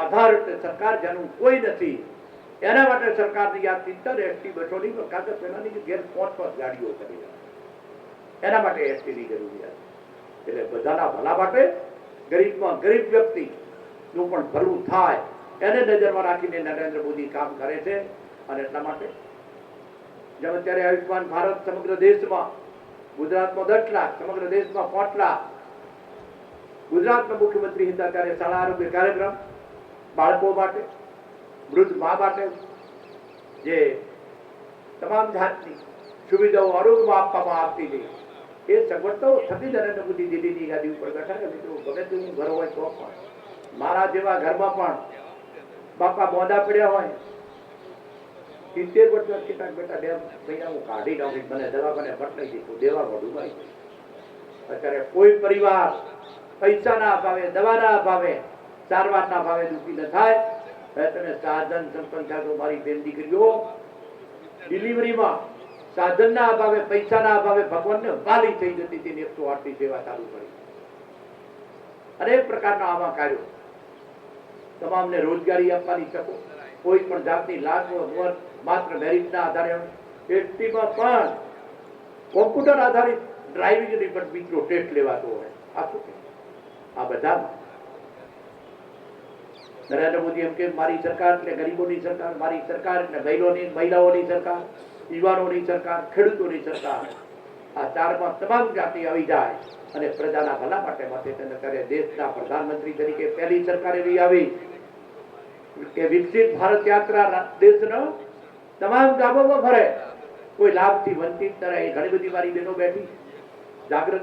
આધાર સરકાર જેનું કોઈ નથી. એના માટે સરકારની આ ચિંતન એસટી બસોની કાં તો પેલાની ઘેર પાંચ પાંચ ગાડીઓ કરી એના માટે એસટીની જરૂરિયાત એટલે બધાના ભલા માટે ગરીબમાં ગરીબ વ્યક્તિ નું પણ ભલું થાય. એને નજરમાં રાખીને નરેન્દ્ર મોદી કામ કરે છે અને એટલા માટે જેમ અત્યારે આયુષ્માન ભારત સમગ્ર દેશમાં, ગુજરાતમાં દસ લાખ, સમગ્ર દેશમાં પાંચ લાખ. ગુજરાતના મુખ્યમંત્રી હતા ત્યારે શાળા આરોગ્ય કાર્યક્રમ બાળકો માટે, વૃદ્ધ મા માટે, જે તમામ જાતની સુવિધાઓ આરોગ્યમાં આપવામાં આવતી હતી, એ સગવડ તો થતી નરેન્દ્ર મોદી દિલ્હીની યાદી ઉપર કે મિત્રો, ગમે તેવું ઘર હોય તો પણ, મારા જેવા ઘરમાં પણ બાપા મોંડા પડ્યા હોય, સિત્તેર વર્ષ કેટલાક બેટા બે મહિના હું કાઢી નાખી, મને દવાખાને બદલાઈ દીધું દેવા મોઢું ભાઈ અત્યારે કોઈ પરિવાર પૈસાના અભાવે, દવાના અભાવે સારવારના ભાવે દુઃખી ન થાય. તમે સાધન સંપન્ન થાય મારી બેન દીકરીઓ ડિલિવરીમાં સાધનના અભાવે, પૈસાના અભાવે ભગવાનને વાલી થઈ જતી હતી એકસો આઠની સેવા ચાલુ કરી અનેક પ્રકારના આવા કાર્યો. તમામને રોજગારી આપવાની તકો, કોઈ પણ જાતની લાજ વગર માત્ર મેરિટના આધારે એસટીમાં પણ કોમ્પ્યુટર આધારિત ડ્રાઇવિંગની પણ મિત્રો ટેસ્ટ લેવાતો હોય. આ શું આ બધામાં નરેન્દ્ર મોદી એમ કે, મારી સરકાર એટલે ગરીબોની સરકાર, મારી સરકાર એટલે મહિલોની, મહિલાઓની સરકાર, યુવાનોની સરકાર, ખેડૂતોની સરકાર. આ ચારમાં તમામ જાતિ આવી જાય અને પ્રજાના ભલા માટે માટે તેને કરે દેશના પ્રધાનમંત્રી તરીકે પહેલી સરકાર એવી આવી કે વિકસિત ભારત યાત્રા દેશનો તમામ ગામોમાં ફરે. કોઈ લાભથી વંચિત ન રહે. ઘણી બધી મારી બહેનો બેઠી. જાગૃત